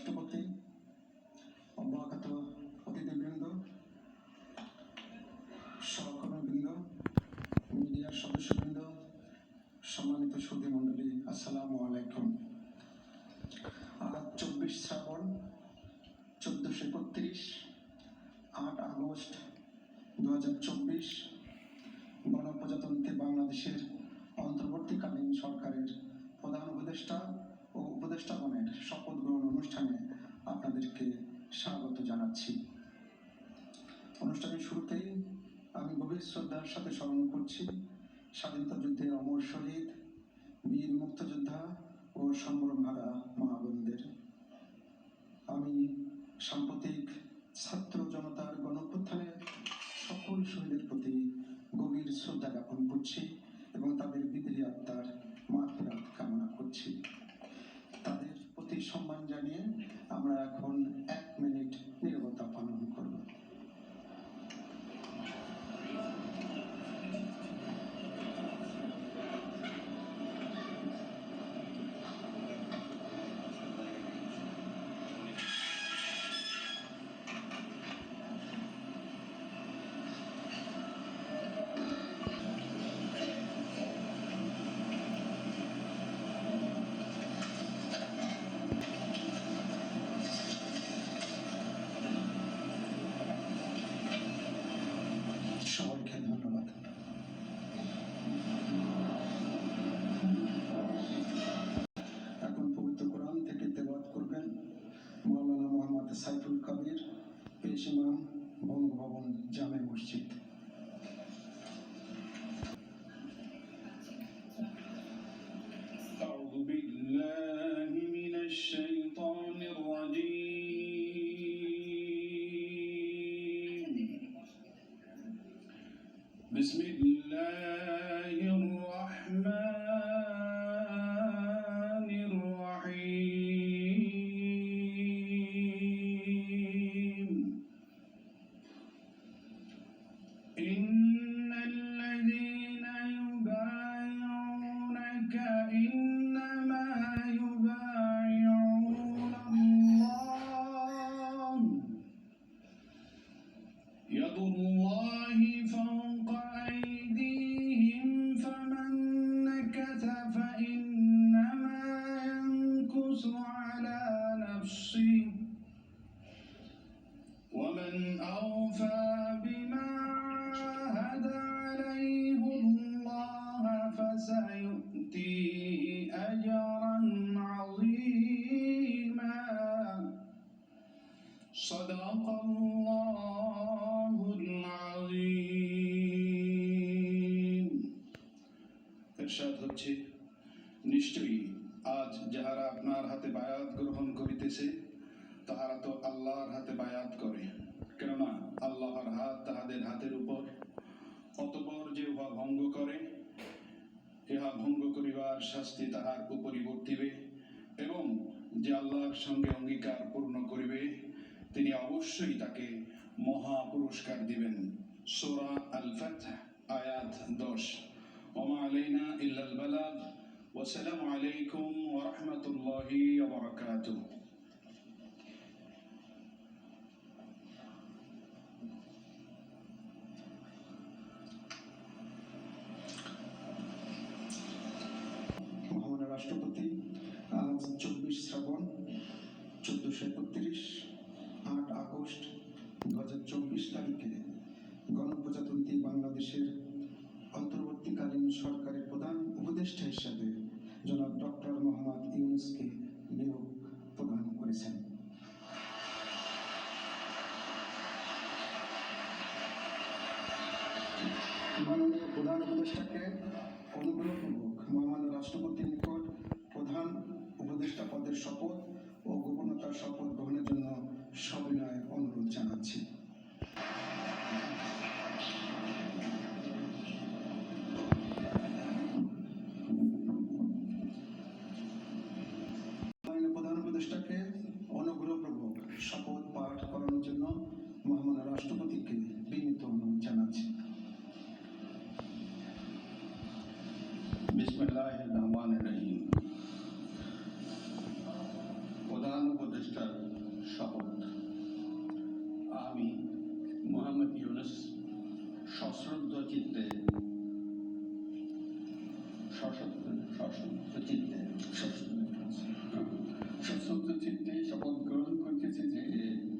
রাষ্ট্রপতি অব্যাহত অতিথিবৃন্দ সহকর্মীবৃন্দ মিডিয়ার সদস্যবৃন্দ সম্মানিত সুধী মণ্ডলী, আসসালামু আলাইকুম। আজ চব্বিশ শ্রাবণ, চোদ্দোশো একত্রিশ, আট আগস্ট দু হাজার চব্বিশ, গণপ্রজাতন্ত্রী বাংলাদেশের অন্তর্বর্তীকালীন সরকারের প্রধান উপদেষ্টা উপদেষ্টাগণের শপথ গ্রহণ অনুষ্ঠানে আপনাদেরকে স্বাগত জানাচ্ছি। অনুষ্ঠানের শুরুতেই আমি গভীর শ্রদ্ধার সাথে স্মরণ করছি স্বাধীনতা যুদ্ধের অমর শহীদ বীর মুক্তযোদ্ধা ও সম্ভ্রমহারা মহাবন্ধের আমি সাম্প্রতিক ছাত্র জনতার গণপ্রত্থানের সকল শহীদের প্রতি গভীর শ্রদ্ধা জ্ঞাপন করছি। بسم الله الرحمن الرحيم. إن الذين يبايعونك إنما এরশাদ হচ্ছে। নিশ্চয়ই আজ যাহারা আপনার হাতে বায়াত গ্রহণ করিতেছে, তাহারা তো আল্লাহর হাতে বায়াত করে। কেননা আল্লাহর হাত তাহাদের হাতের উপর। অতপর যে উহা ভঙ্গ করে, ইহা ভঙ্গ করিবার শাস্তি তাহার উপরই বর্তিবে এবং যে আল্লাহর সঙ্গে অঙ্গীকার পূর্ণ করিবে, তিনি অবশ্যই তাকে মহা পুরস্কার দিবেন। সোরা আল ফাত আয়াত দশ। ইল্লাল বালাগ ওয়াসসালামু আলাইকুম ওয়া রাহমাতুল্লাহি ওয়া বারাকাতুহু মহামান্য রাষ্ট্রপতি, আজ চব্বিশ শ্রাবণ চোদ্দোশো একত্রিশ, আট আগস্ট দু হাজার চব্বিশ তারিখে গণপ্রজাতন্ত্রী বাংলাদেশের সরকারের প্রধান উপদেষ্টা হিসাবে জনাব ডক্টর মোহাম্মদ ইউনুসকে নিয়োগ প্রদান করেছেন। মাননীয় প্রধান উপদেষ্টাকে অনুগ্রহপূর্বক মহামান্য রাষ্ট্রপতির নিকট প্রধান উপদেষ্টা পদের শপথ শপথ গ্রহণ করতেছি যে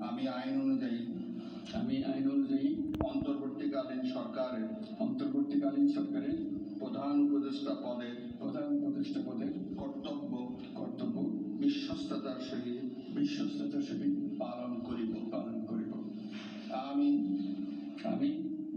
আমি আইন অনুযায়ী আমি আইন অনুযায়ী অন্তর্বর্তীকালীন সরকারের অন্তর্বর্তীকালীন সরকারের প্রধান উপদেষ্টা পদের প্রধান উপদেষ্টা পদের কর্তব্য কর্তব্য বিশ্বস্ততার সহিত বিশ্বস্ততার সহিত পালন করিব পালন করিব। আমি আমি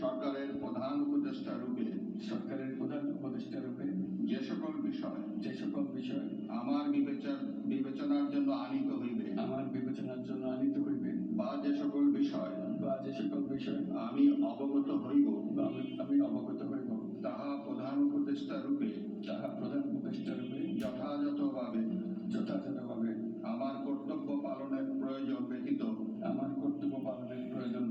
সরকারের প্রধান উপদেষ্টা রূপে সরকারের প্রধান উপদেষ্টা রূপে যে সকল বিষয় যে সকল বিষয় আমার বিবেচন বিবেচনার জন্য আনিত হইবে। আমার বিবেচনার জন্য আনিত হইবে। বা যে সকল বিষয় বা যে সকল বিষয় আমি অবগত হইব। বা আমি আমি অবগত হইব। তাহা প্রধান উপদেষ্টা রূপে তাহা প্রধান উপদেষ্টা রূপে যথাযথভাবে যথাযথভাবে আমার কর্তব্য পালনের প্রয়োজন ব্যতীত আমার কর্তব্য পালনের প্রয়োজন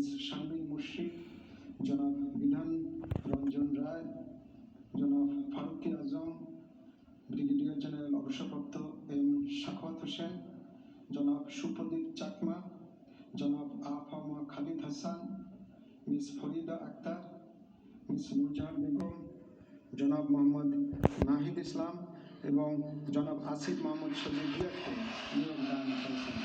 মিস শামিন মুর্শিদ জনাব বিধান রঞ্জন রায়, জনাব ফারুকি আজম, ব্রিগেডিয়ার জেনারেল অবসরপ্রাপ্ত এম শাখাওয়াত হোসেন, জনাব সুপ্রদীপ চাকমা, জনাব A F M Khalid Hasan, Miss Farida Akhter, Miss Nurjahan Begum, জনাব মোহাম্মদ নাহিদ ইসলাম এবং জনাব আসিফ মাহমুদ নিয়োগ দান করেছেন।